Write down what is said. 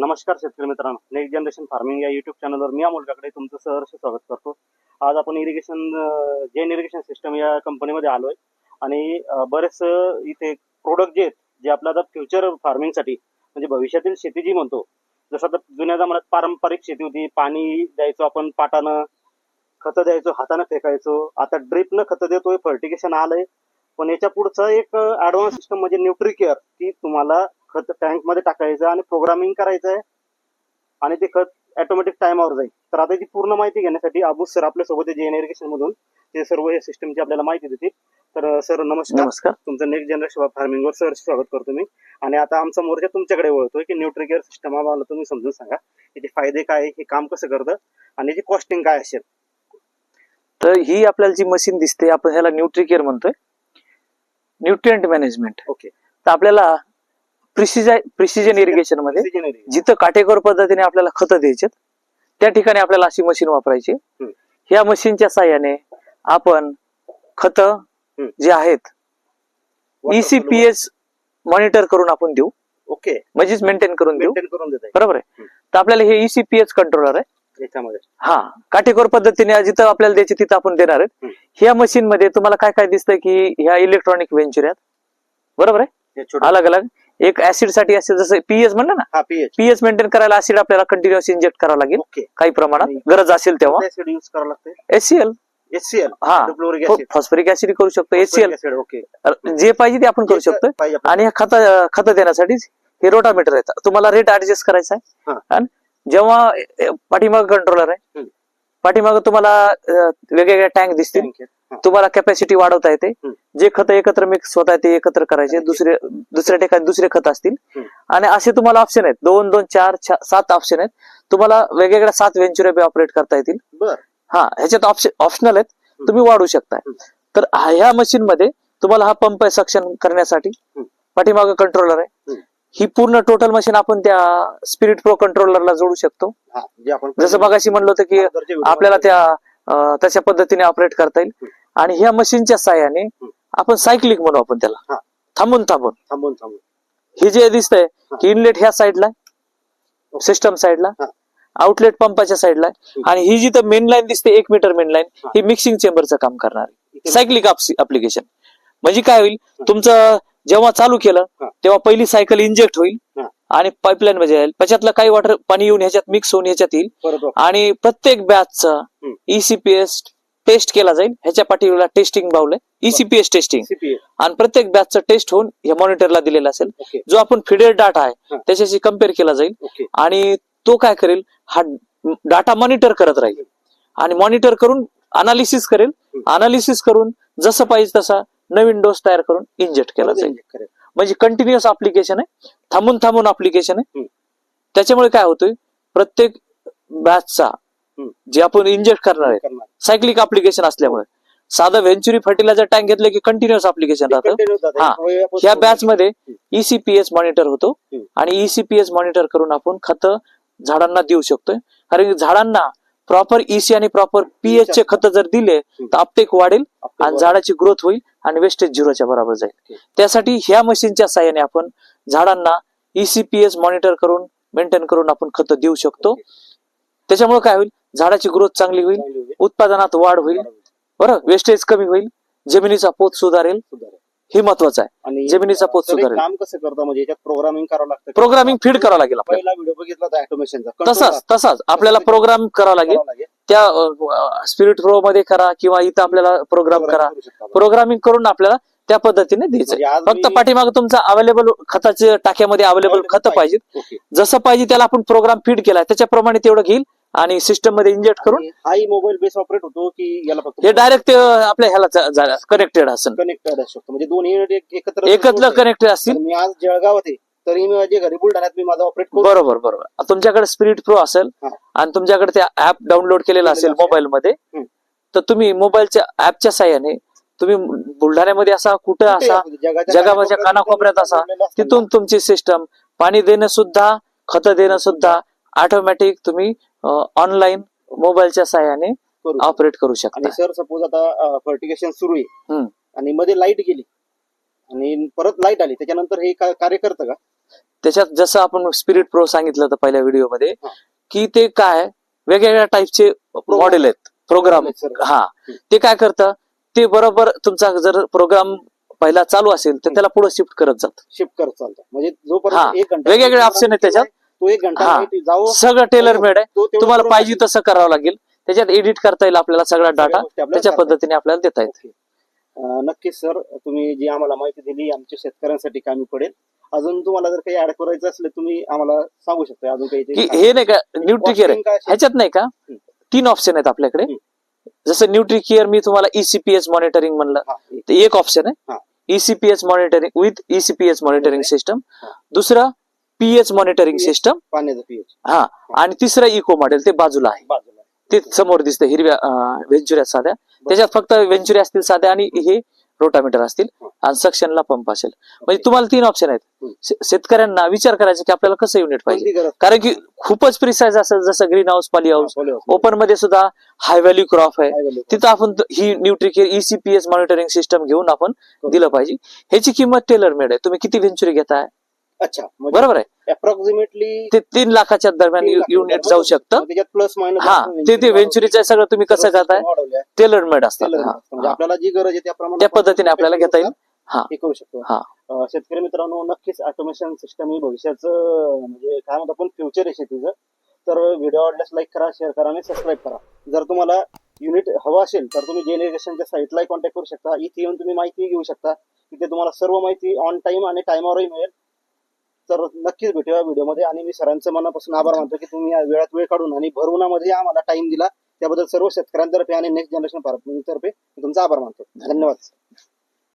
नमस्कार शेतकरी मित्रांनो. नेक्स्ट जनरेशन फार्मिंग या युट्यूब चॅनलवर मी अमोल काकडे तुमचं सहर्ष स्वागत करतो. आज आपण इरिगेशन जेन इरिगेशन सिस्टम या कंपनीमध्ये आलोय. आणि बरेच इथे प्रोडक्ट जे आहेत जे आपल्या आता फ्युचर फार्मिंगसाठी म्हणजे भविष्यातील शेती जी म्हणतो जसं आता जुन्या जमान्यात पारंपरिक शेती होती. पाणी द्यायचो आपण पाटानं खतं द्यायचो हातानं फेकायचो. आता ड्रिपनं खतं देतोय फर्टिगेशन आलंय. पण याच्या पुढचं एक ऍडव्हान्स सिस्टम म्हणजे न्यूट्रिकेअर की तुम्हाला खत टँकमध्ये टाकायचं आणि प्रोग्रामिंग करायचं आहे आणि ते खत ऑटोमॅटिक टायमावर जाईल. तर आता याची पूर्ण माहिती घेण्यासाठी अबू सर आपल्यासोबत जे इरिगेशन मधून. ते सर्व या सिस्टमची आपल्याला माहिती देतील. तर सर नमस्कार. नमस्कार. तुमचं नेक्स्ट जनरेशन फार्मिंग वर सर स्वागत करतो मी. आणि आता आमचा मोर्चा तुमच्याकडे वळतोय की न्यूट्री केअर सिस्टम आम्हाला तुम्ही समजून सांगा. याचे फायदे काय हे काम कसं करतं? आणि याची कॉस्टिंग काय असेल? तर ही आपल्याला जी मशीन दिसते आपण ह्याला न्यूट्रिकेअर म्हणतोय. न्यूट्रिएंट मॅनेजमेंट ओके तर आपल्याला प्रिसिजन प्रिसिजन इरिगेशनमध्ये जिथं काटेकोर पद्धतीने आपल्याला खतं द्यायचे त्या ठिकाणी आपल्याला अशी मशीन वापरायची. ह्या मशीनच्या साह्याने आपण खत. जे आहेत E ईसीपीएस मॉनिटर करून आपण देऊ. ओके म्हणजेच मेंटेन करून देऊ. बरोबर आहे. तर आपल्याला हे E ईसीपीएस कंट्रोलर आहे. हा काटेकोर पद्धतीने जिथं आपल्याला द्यायचे तिथं आपण देणार आहेत हम्म. ह्या मशीन मध्ये तुम्हाला काय काय दिसतंय की ह्या इलेक्ट्रॉनिक वेंचर आहेत? बरोबर आहे? छोटं- अलग अलग एक ऍसिडसाठी असेल जसं पीएच म्हणलं ना हा पीएच पीएच मेंटेन करायला ऍसिड आपल्याला कंटिन्युअस इंजेक्ट करावं लागेल. काही प्रमाणात गरज असेल तेव्हा. ऍसिड यूज करावं एचसीएल हा. ऍसिड फॉस्फरिक ऍसिड करू शकतो एचसीएल ओके. जे पाहिजे ते आपण करू शकतो. आणि खत खत देण्यासाठी हे रोटामीटर आहेत तुम्हाला रेट ऍडजस्ट करायचा आहे. आणि जेव्हा पाठीमाग कंट्रोलर आहे. पाठीमाग तुम्हाला वेगवेगळ्या टँक दिसतील. तुम्हाला कॅपॅसिटी वाढवता येते. जे खत एकत्र मिक्स होत आहे ते एकत्र करायचे. दुसरे दुसऱ्या ठिकाणी दुसरे खत असतील. आणि असे तुम्हाला ऑप्शन आहेत. दोन दोन चार सात ऑप्शन आहेत. तुम्हाला वेगवेगळ्या सात वेंचुरे ऑपरेट करता येतील. हा ह्याच्यात ऑप्शन ऑप्शनल आहेत. तुम्ही वाढू शकताय. तर ह्या मशीन मध्ये तुम्हाला हा पंप आहे सक्शन करण्यासाठी. पाठीमाग कंट्रोलर आहे. ही पूर्ण टोटल मशीन आपण त्या स्पिरिट प्रो कंट्रोलरला जोडू शकतो. हा जे जसं मगाशी म्हणलं होतं की आपल्याला त्या तशा पद्धतीने ऑपरेट करता येईल. आणि ह्या मशीनच्या साह्याने आपण सायकलिंग म्हणू आपण त्याला. थांबून थांबून. थांबून थांबून. हे जे दिसतंय की इनलेट ह्या साईडला सिस्टम साईडला. आउटलेट पंपाच्या साईडला आणि ही जिथं मेन लाईन दिसते एक मीटर मेन लाईन हा. मिक्सिंग चेंबरचं काम करणार सायकलिक अप्लिकेशन म्हणजे काय होईल? तुमचं जेव्हा चालू केलं हा. तेव्हा पहिली सायकल इंजेक्ट होईल हा. आणि पाईपलाईन मध्ये जाईल. त्याच्यातलं काही वॉटर पाणी येऊन ह्याच्यात मिक्स होऊन ह्याच्यात येईल. आणि प्रत्येक बॅचचा हम्म. ईसीपीएस टेस्ट केला जाईल. ह्याच्या पाठीला टेस्टिंग बावलंय ईसीपीएस टेस्टिंग आणि प्रत्येक बॅचचा टेस्ट होऊन या मॉनिटरला दिलेला असेल. ओके. जो आपण फिडेड डाटा आहे हा. त्याच्याशी कंपेअर केला जाईल. ओके. आणि तो काय करेल? हा डाटा मॉनिटर करत राहील. आणि मॉनिटर करून अनालिसिस करेल. अनालिसिस करून जसं पाहिजे तसा नवीन डोस तयार करून इंजेक्ट केला जाईल. म्हणजे कंटिन्युअस अप्लिकेशन आहे थांबून थांबून अप्लिकेशन आहे. त्याच्यामुळे काय होतोय प्रत्येक बॅचचा. जे आपण इंजेक्ट करणार आहे. सायक्लिक अप्लिकेशन असल्यामुळे साधं व्हेंचुरी फर्टिलायझर टँक घेतलं की कंटिन्युअस अप्लिकेशन राहतं. हा. सोडून- बॅच मध्ये ईसीपीएस मॉनिटर होतो. आणि ईसीपीएस मॉनिटर करून आपण खत झाडांना देऊ शकतोय कारण की झाडांना प्रॉपर ईसी आणि प्रॉपर पीएच चे खत जर दिले तर अपटेक वाढेल आणि झाडाची ग्रोथ होईल आणि वेस्टेज झिरोच्या बरोबर जाईल. त्यासाठी ह्या मशीनच्या साह्याने आपण झाडांना ईसीपीएस मॉनिटर करून मेंटेन करून आपण खत देऊ शकतो. त्याच्यामुळे काय होईल? झाडाची ग्रोथ चांगली होईल. उत्पादनात वाढ होईल. बरं? वेस्टेज कमी होईल. जमिनीचा पोत सुधारेल. हे महत्वाचं आहे. आणि जमिनीचा पोत तर सुधारेल. काम कसं करतं? म्हणजे याच्यात प्रोग्रामिंग करावं लागतं प्रोग्रामिंग फीड करावं लागेल आपल्याला. पहिला व्हिडिओ बघितला होता ऑटोमेशनचा तसाच तसाच. आपल्याला प्रोग्राम करावा लागेल. त्या स्पिरिट प्रो मध्ये करा किंवा इथं आपल्याला प्रोग्राम करा. प्रोग्रामिंग करून आपल्याला त्या पद्धतीने द्यायचं म्हणजे आज फक्त पाठीमाग तुमचा अवेलेबल खताच्या टाक्यामध्ये अवेलेबल खतं पाहिजेत. जसं पाहिजे त्याला आपण प्रोग्राम फीड केलाय त्याच्याप्रमाणे तेवढं घेईल. आणि सिस्टममध्ये इंजेक्ट करून हाही मोबाईल बेस ऑपरेट होतो की याला फक्त हे डायरेक्ट आपल्या ह्याला कनेक्टेड असेल कनेक्टेड असू शकतो म्हणजे unit एक- एकत्र एकत्र. कनेक्टेड असतील मी आज जळगावात आहे तरी मी माझे घरी बुलढाण्यात मी माझा ऑपरेट बरोबर बरोबर तुमच्याकडे स्पिरिट प्रो असेल. आणि तुमच्याकडे ते ऍप डाउनलोड केलेलं असेल. मोबाईल मध्ये. तर तुम्ही मोबाईलच्या ऍपच्या साह्याने तुम्ही बुलढाण्यामध्ये असा कुठं असा आहे? जगाच्या कानाकोपऱ्यात असा तिथून तुमची सिस्टम पाणी देणं सुद्धा खत देणं सुद्धा ऑटोमॅटिक तुम्ही ऑनलाईन मोबाईलच्या साह्याने ना, करू. ऑपरेट करू शकता. आणि सर सपोज आता फर्टिगेशन सुरू आहे. आणि मध्ये लाइट गेली. आणि परत लाइट आली. त्याच्यानंतर हे कार्य करतं का? त्याच्यात जसं आपण स्पिरिट प्रो सांगितलं होतं पहिल्या व्हिडिओमध्ये. की ते काय वेगवेगळ्या टाईपचे मॉडेल आहेत. प्रोग्राम. हा. ते काय करतं? ते बरोबर तुमचा जर प्रोग्राम पहिला चालू असेल तर त्याला पुढे शिफ्ट करत जात. शिफ्ट करत चालतं. म्हणजे. जोपर्यंत वेगवेगळे ऑप्शन आहेत त्याच्यात. तो एक घंटा हा. जावं सगळं टेलर मेड आहे तो तेवढं तुम्हाला करून पाहिजे. तसं करावं लागेल त्याच्यात एडिट करता येईल आपल्याला सगळा सगळ्या डाटा गोष्टी आपल्याला त्याच्या करता. पद्धतीने आपल्याला देता येईल. अं, नक्कीच सर तुम्ही जी आम्हाला माहिती दिली आमच्या शेतकऱ्यांसाठी कामी पडेल अजून तुम्हाला जर काही ऍड करायचं असलं तुम्ही आम्हाला सांगू शकता अजून काही की हे नाही का Costing काय असेल? ह्याच्यात नाही का तीन ऑप्शन आहेत आपल्याकडे हम्म. जसं न्यूट्रिकेअर मी तुम्हाला E ईसीपीएस मॉनिटरिंग म्हणलं हा, ते एक ऑप्शन हा. आहे ECPS monitoring with ECPS monitoring. System हा. दुसरं पीएच मॉनिटरिंग. सिस्टम पाण्याचं पीएच. हा आणि तिसरं इको मॉडेल ते बाजूला आहे. बाजूला ते समोर दिसतं हिरव्या व्हेंचुऱ्या साध्या. त्याच्यात फक्त वेंचुरी असतील साध्या आणि हे रोटामीटर असतील. हा. आणि सक्शनला पंप असेल. म्हणजे तुम्हाला तीन ऑप्शन आहेत. शेतकऱ्यांना विचार करायचा की आपल्याला कसं युनिट पाहिजे. कारण की खूपच प्रिसाइज असेल जसं ग्रीन हाऊस पॉली हाऊस. ओपनमध्ये सुद्धा हाय व्हॅल्यू क्रॉप आहे? तिथं आपण ही न्यूट्रिकेअर ईसीपीएस मॉनिटरिंग सिस्टम घेऊन आपण दिलं पाहिजे. ह्याची किंमत टेलर मेड आहे. तुम्ही किती व्हेंचुरी घेताय? अच्छा म्हणजे बरोबर आहे. अप्रॉक्सिमेटली ते तीन लाखाच्या दरम्यान युनिट जाऊ शकतं. त्याच्यात प्लस मायनस हा ते ते व्हेंचुरीचं सगळं तुम्ही कसं करताय? टेलर मेड असतात. म्हणजे हा. आपल्याला जी गरज आहे त्याप्रमाणे त्या पद्धतीने आपल्याला घेता येईल. हा. हे करू शकतो. हा. शेतकरी मित्रांनो नक्कीच ऑटोमेशन सिस्टम ही भविष्याचं म्हणजे काय म्हणतो आपण फ्युचर आहे शेतीचं. तर व्हिडिओ आवडल्यास लाईक करा शेअर करा आणि सबस्क्राईब करा. जर तुम्हाला युनिट हवं असेल तर तुम्ही जेनेरेशनच्या साईटला कॉन्टॅक्ट करू शकता. इथे येऊन तुम्ही माहिती घेऊ शकता. तिथे तुम्हाला सर्व माहिती ऑन टाइम आणि टाइमवरही मिळेल. तर नक्कीच भेटूया व्हिडिओमध्ये. आणि मी सरांचं मनापासून आभार मानतो की तुम्ही या वेळात वेळ काढून आणि भरवणामध्ये आम्हाला टाइम दिला. त्याबद्दल सर्व शेतकऱ्यांतर्फे आणि नेक्स्ट जनरेशन तर्फे तुमचा आभार मानतो. धन्यवाद.